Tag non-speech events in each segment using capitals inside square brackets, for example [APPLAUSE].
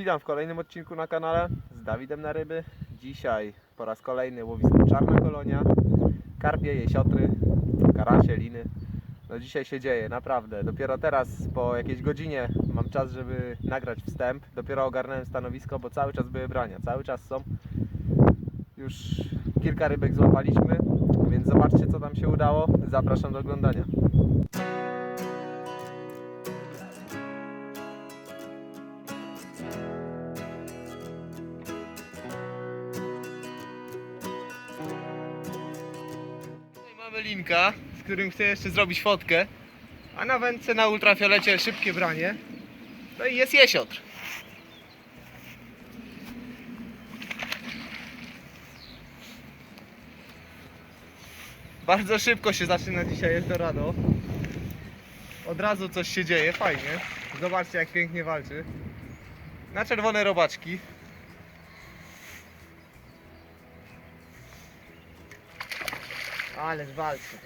Witam w kolejnym odcinku na kanale z Dawidem na ryby. Dzisiaj po raz kolejny łowisko Czarna Kolonia, karpie, jesiotry, karasie, liny. No dzisiaj się dzieje, naprawdę. Dopiero teraz po jakiejś godzinie mam czas, żeby nagrać wstęp. Dopiero ogarnąłem stanowisko, bo cały czas były brania, cały czas są. Już kilka rybek złapaliśmy, więc zobaczcie co tam się udało. Zapraszam do oglądania. Mamy linka, z którym chcę jeszcze zrobić fotkę. A na wędce na ultrafiolecie szybkie branie. No i jest jesiotr. Bardzo szybko się zaczyna dzisiaj Eldorado. Od razu coś się dzieje, fajnie. Zobaczcie jak pięknie walczy. Na czerwone robaczki. Ależ walczy.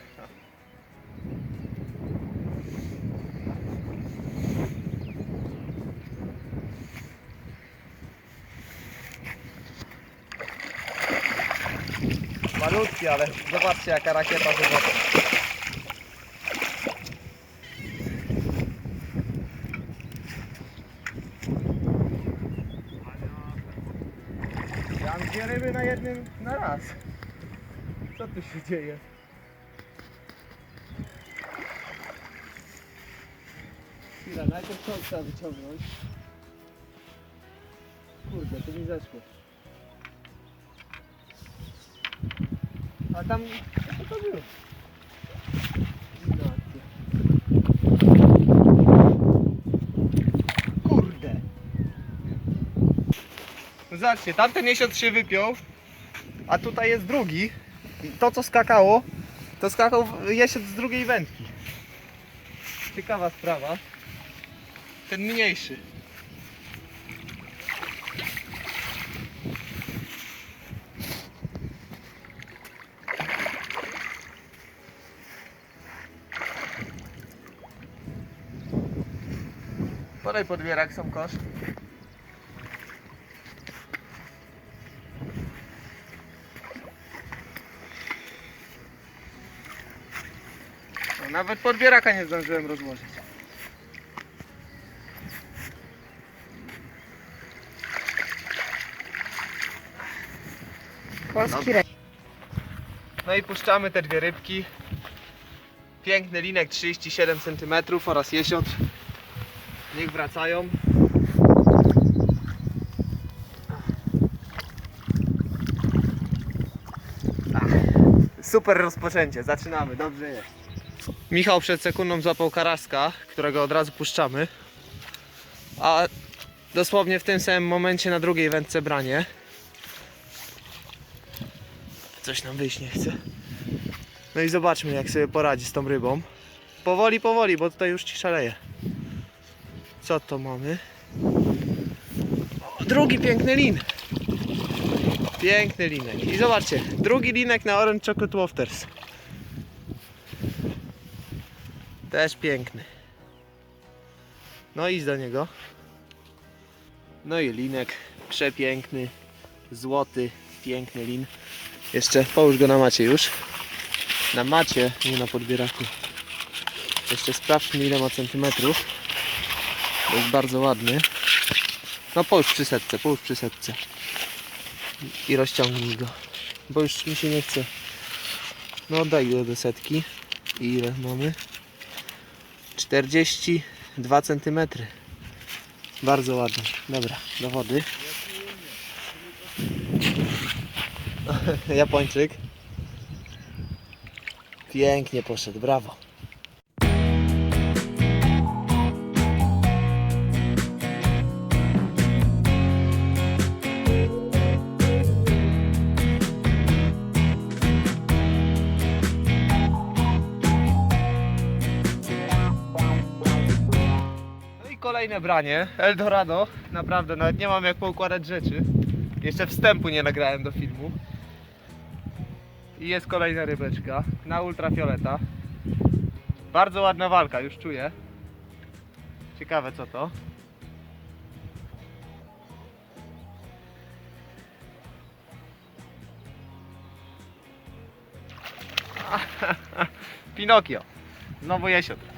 Malutki, ale zobaczcie jaka rakieta mam dwie ryby na jednym na raz. Co tu się dzieje? Chwila, najpierw to trzeba wyciągnąć. Kurde, to mi zeszło. A tam, co to było? Kurde. No Zobaczcie, tamten jesiot się wypiął, a tutaj jest drugi. To co skakało, to skakał jesiot z drugiej wędki. Ciekawa sprawa. Ten mniejszy. Podaj podbierak, sam kosz. Nawet podbieraka nie zdążyłem rozłożyć. Polski rek. No i puszczamy te dwie rybki. Piękny linek 37 cm oraz jesiot. Niech wracają. Super rozpoczęcie, zaczynamy, dobrze jest. Michał przed sekundą złapał karaska, którego od razu puszczamy. A dosłownie w tym samym momencie na drugiej wędce branie. Coś nam wyjść nie chce. No i zobaczmy jak sobie poradzi z tą rybą. Powoli, powoli, bo tutaj już ci szaleje. Co to mamy? O, drugi piękny lin. Piękny linek. I zobaczcie, drugi linek na Orange Chocolate Wafters. Też piękny. No idź do niego. No i linek przepiękny, złoty, piękny lin. Jeszcze połóż go na macie już. Na macie, nie na podbieraku. Jeszcze sprawdźmy ile ma centymetrów. To jest bardzo ładny. No połóż przy setce, połóż przy setce. I rozciągnij go. Bo już mi się nie chce. No oddaj go do setki. I ile mamy? 42 centymetry. Bardzo ładny. Dobra, do wody. [LAUGHS] Japończyk. Pięknie poszedł, brawo. kolejne branie, Eldorado, naprawdę, nawet nie mam jak poukładać rzeczy. Jeszcze wstępu nie nagrałem do filmu. I jest kolejna rybeczka na ultrafioleta. Bardzo ładna walka, już czuję. Ciekawe co to. [LAUGHS] Pinokio. Znowu jesiotr.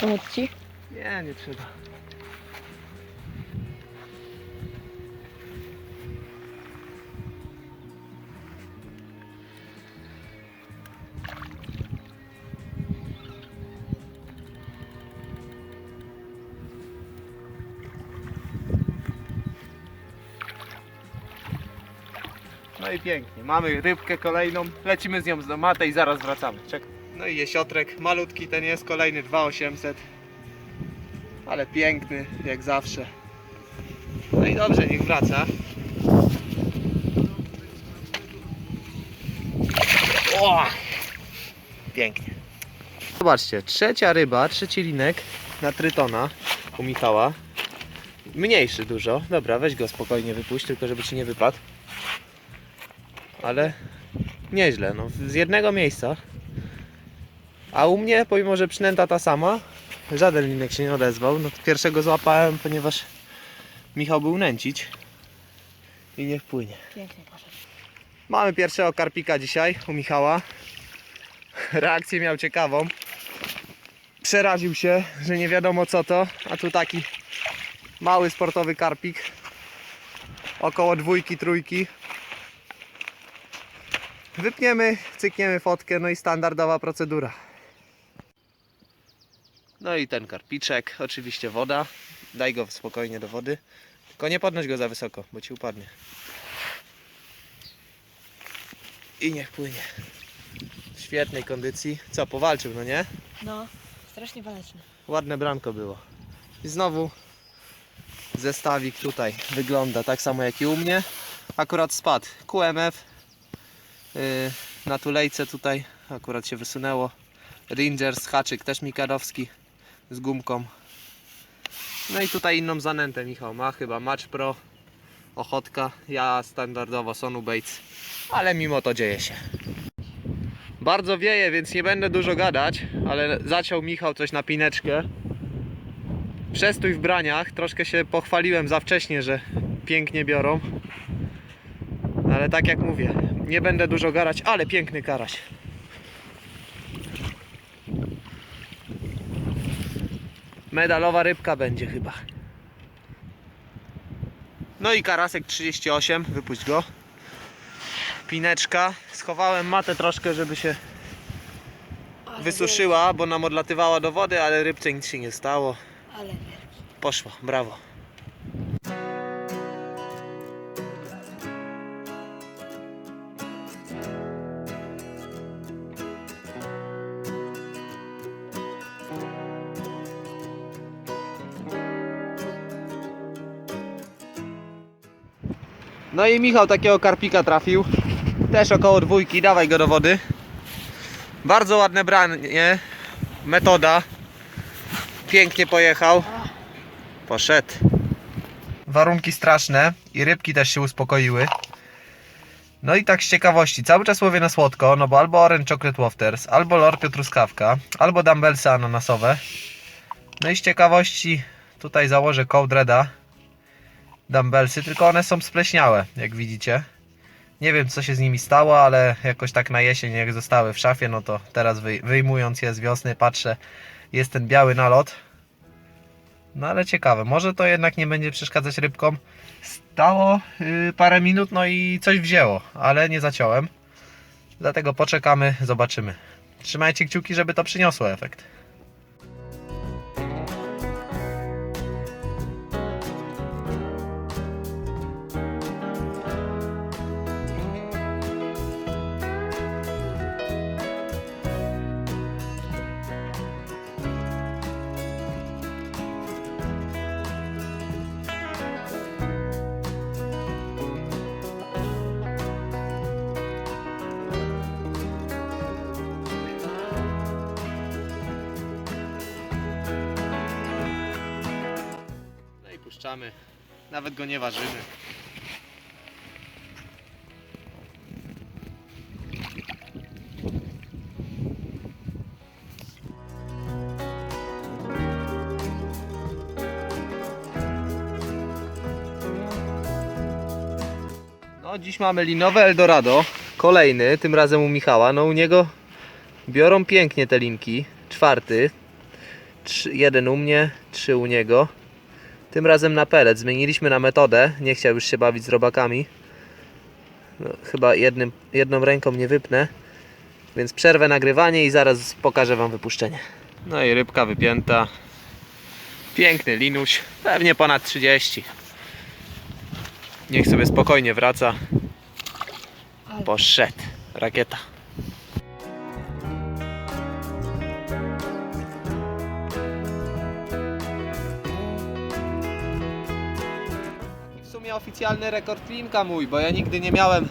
Pomóc ci? Nie, nie trzeba. No i pięknie. Mamy rybkę kolejną. Lecimy z nią z matę i zaraz wracamy. Czekaj. No i jesiotrek. Malutki ten jest, kolejny 2800 ale piękny jak zawsze. No i dobrze, niech wraca. O! Pięknie. Zobaczcie, trzecia ryba, trzeci linek na trytona u Michała. Mniejszy dużo. Dobra, weź go spokojnie wypuść, tylko żeby ci nie wypadł. Ale nieźle, no z jednego miejsca. A u mnie, pomimo że przynęta ta sama, Żaden linek się nie odezwał. No, pierwszego złapałem, ponieważ Michał był nęcić i nie wpłynie. Pięknie poszedł. Mamy pierwszego karpika dzisiaj u Michała. Reakcję miał ciekawą. Przeraził się, że nie wiadomo co to, a tu taki mały sportowy karpik. Około dwójki, trójki. Wypniemy, cykniemy fotkę, no i standardowa procedura. No i ten karpiczek, oczywiście woda. Daj go spokojnie do wody. Tylko nie podnoś go za wysoko, bo ci upadnie. I niech płynie. W świetnej kondycji. Co, powalczył, no nie? No, strasznie waleczny. Ładne branko było. I znowu zestawik tutaj wygląda tak samo jak i u mnie. Akurat spadł QMF. Yy, na tulejce tutaj akurat się wysunęło. Rangers, haczyk też Mikadowski z gumką. No i tutaj inną zanętę Michał ma, chyba Match Pro, Ochotka, ja standardowo Sonu Bates, ale mimo to dzieje się. Bardzo wieje, więc nie będę dużo gadać, ale zaciął Michał coś na pineczkę. Przestój w braniach, troszkę się pochwaliłem za wcześnie, że pięknie biorą. Ale tak jak mówię, nie będę dużo gadać, ale piękny karaś. Medalowa rybka będzie chyba. No i karasek 38, wypuść go. Pineczka. Schowałem matę troszkę, żeby się Ale wysuszyła, bo nam odlatywała do wody, ale rybce nic się nie stało. Ale wielki. Poszło, brawo. No i Michał takiego karpika trafił. Też około dwójki, dawaj go do wody. Bardzo ładne branie. Metoda. Pięknie pojechał. Poszedł. Warunki straszne i rybki też się uspokoiły. No i tak z ciekawości, cały czas łowię na słodko, no bo albo Orange Chocolate Wafters, albo Lorpio Truskawka, albo Dumbbellsy ananasowe. No i z ciekawości tutaj założę Cold Reda Dumbbellsy, tylko one są spleśniałe, jak widzicie. Nie wiem co się z nimi stało, ale jakoś tak na jesień jak zostały w szafie, no to teraz wyj- wyjmując je z wiosny patrzę, jest ten biały nalot. No ale ciekawe, może to jednak nie będzie przeszkadzać rybkom. Stało yy, parę minut, no i coś wzięło, ale nie zaciąłem. Dlatego poczekamy, zobaczymy. Trzymajcie kciuki, żeby to przyniosło efekt. Puszczamy. Nawet go nie ważymy. No, dziś mamy linowe Eldorado. Kolejny, tym razem u Michała. No, u niego biorą pięknie te linki. Czwarty. Trzy, jeden u mnie, trzy u niego. Tym razem na pelet. Zmieniliśmy na metodę. Nie chciał już się bawić z robakami. No, chyba jednym, jedną ręką nie wypnę. Więc przerwę nagrywanie i zaraz pokażę Wam wypuszczenie. No i rybka wypięta. Piękny linuś. Pewnie ponad 30. Niech sobie spokojnie wraca. Poszedł. Rakieta. Oficjalny rekord linka mój, bo ja nigdy nie miałem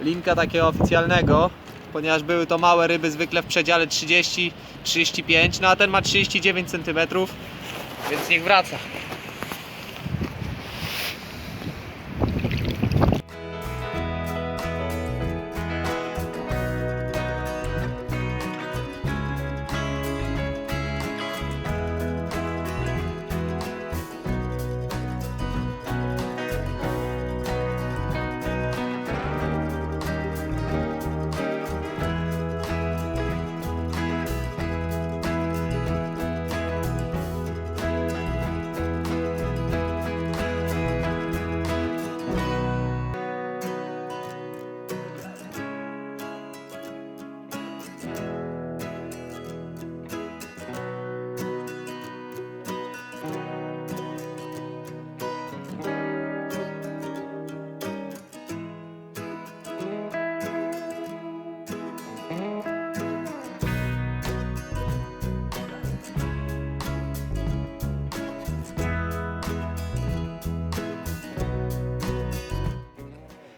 linka takiego oficjalnego, ponieważ były to małe ryby zwykle w przedziale 30-35, no a ten ma 39 cm, więc niech wraca.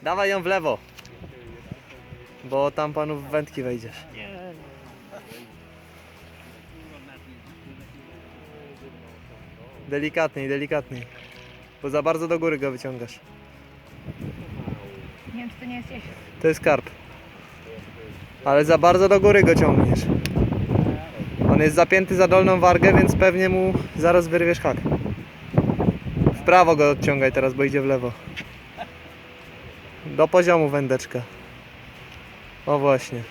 Dawaj ją w lewo. Bo tam panu w wędki wejdziesz. Delikatniej, delikatniej. Bo za bardzo do góry go wyciągasz. nie wiem, czy to nie jest. To jest karp. Ale za bardzo do góry go ciągniesz. On jest zapięty za dolną wargę, więc pewnie mu zaraz wyrwiesz hak. W prawo go odciągaj teraz, bo idzie w lewo. Do poziomu wędeczka. O właśnie.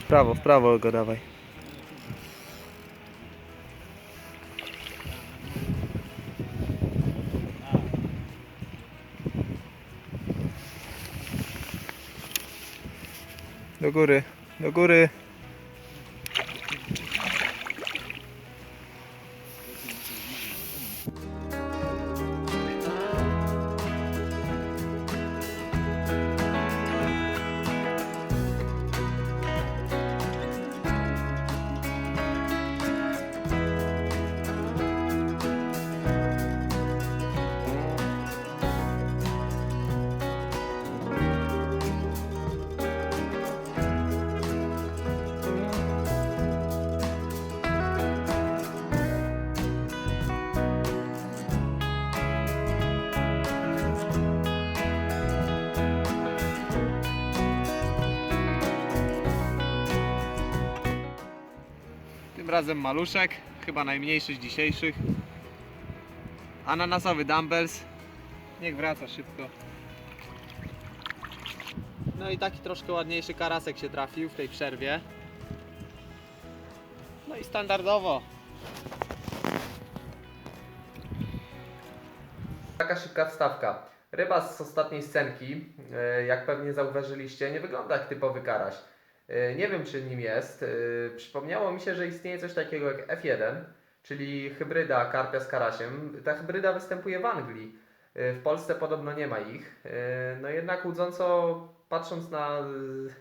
W prawo, w prawo go dawaj. Do góry, do góry. Razem maluszek, chyba najmniejszy z dzisiejszych. Ananasowy dumbbells. Niech wraca szybko. No i taki troszkę ładniejszy karasek się trafił w tej przerwie. No i standardowo. Taka szybka wstawka. Ryba z ostatniej scenki, e, jak pewnie zauważyliście, nie wygląda jak typowy karaś. E, Nie wiem, czy nim jest. E, Przypomniało mi się, że istnieje coś takiego jak F1, czyli hybryda karpia z karasiem. Ta hybryda występuje w Anglii. E, W Polsce podobno nie ma ich. No jednak łudząco, patrząc na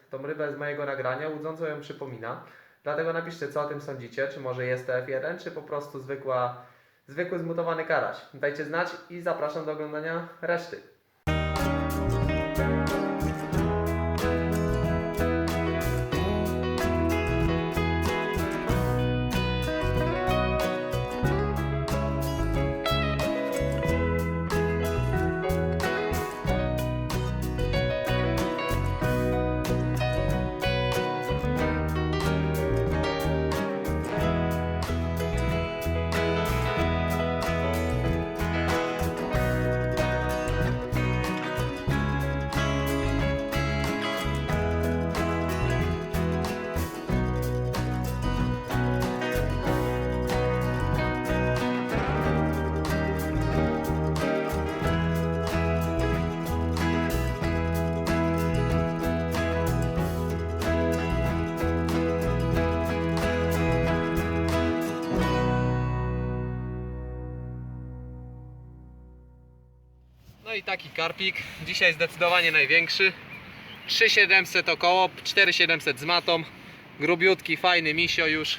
tą rybę z mojego nagrania, łudząco ją przypomina. Dlatego napiszcie, co o tym sądzicie. Czy może jest to F1, czy po prostu zwykła, zwykły zmutowany karaś. Dajcie znać i zapraszam do oglądania reszty. Taki karpik. Dzisiaj zdecydowanie największy. 3700 około, 4700 z matą. Grubiutki, fajny misio już.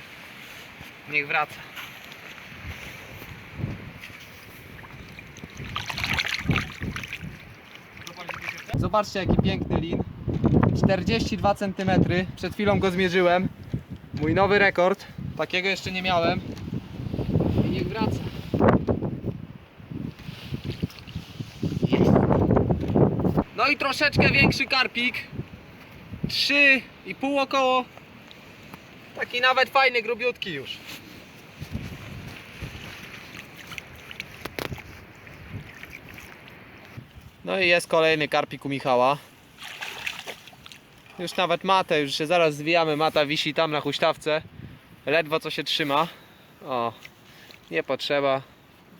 Niech wraca. Zobaczcie jaki piękny lin. 42 cm. Przed chwilą go zmierzyłem. Mój nowy rekord. Takiego jeszcze nie miałem. I niech wraca. Jest. No i troszeczkę większy karpik. 3,5 około. Taki nawet fajny, grubiutki już. No i jest kolejny karpik u Michała. Już nawet matę, już się zaraz zwijamy. Mata wisi tam na huśtawce. Ledwo co się trzyma. O, nie potrzeba.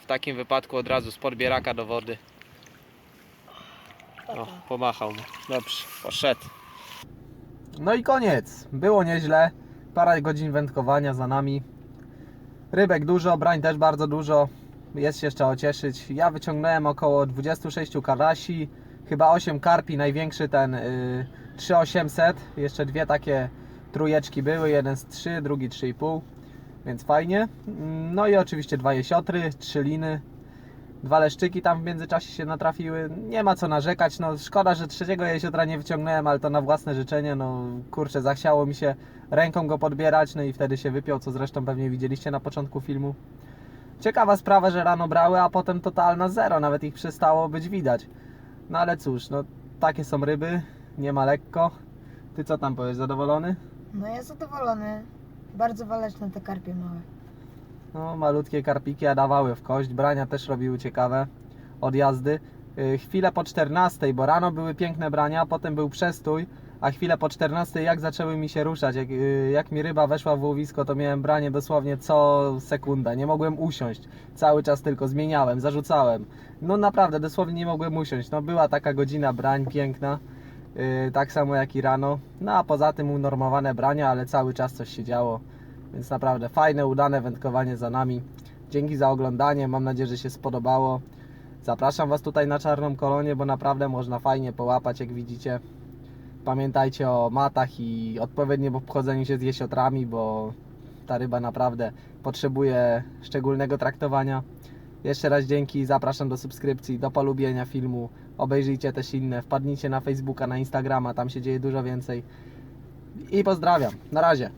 W takim wypadku od razu z podbieraka do wody. O, pomachał mu. Dobrze, poszedł. No i koniec. Było nieźle. Parę godzin wędkowania za nami. Rybek dużo, brań też bardzo dużo. Jest się jeszcze ocieszyć. Ja wyciągnąłem około 26 karasi, chyba 8 karpi, największy ten y, 3800. Jeszcze dwie takie trójeczki były, jeden z 3, drugi 3,5. Więc fajnie. Mm, No i oczywiście dwa jesiotry, trzy liny. Dwa leszczyki tam w międzyczasie się natrafiły. Nie ma co narzekać. No szkoda, że trzeciego jesiotra nie wyciągnąłem, ale to na własne życzenie. No kurczę, zachciało mi się ręką go podbierać, no i wtedy się wypiął, co zresztą pewnie widzieliście na początku filmu. Ciekawa sprawa, że rano brały, a potem totalna zero, nawet ich przestało być widać. No ale cóż, no takie są ryby, nie ma lekko. Ty co tam powiesz, zadowolony? No ja zadowolony. Bardzo waleczne te karpie małe. No, malutkie karpiki, a dawały w kość. Brania też robiły ciekawe odjazdy. Yy, Chwilę po 14, bo rano były piękne brania, potem był przestój, a chwilę po 14 jak zaczęły mi się ruszać, jak, yy, jak mi ryba weszła w łowisko, to miałem branie dosłownie co sekunda. Nie mogłem usiąść. Cały czas tylko zmieniałem, zarzucałem. No naprawdę, dosłownie nie mogłem usiąść. No była taka godzina brań piękna. Yy, tak samo jak i rano. No a poza tym unormowane brania, ale cały czas coś się działo. Więc naprawdę fajne, udane wędkowanie za nami. Dzięki za oglądanie, mam nadzieję, że się spodobało. Zapraszam Was tutaj na czarną kolonię, bo naprawdę można fajnie połapać, jak widzicie. Pamiętajcie o matach i odpowiednim obchodzeniu się z jesiotrami, bo ta ryba naprawdę potrzebuje szczególnego traktowania. Jeszcze raz dzięki, zapraszam do subskrypcji, do polubienia filmu. Obejrzyjcie też inne, wpadnijcie na Facebooka, na Instagrama, tam się dzieje dużo więcej. I pozdrawiam. Na razie.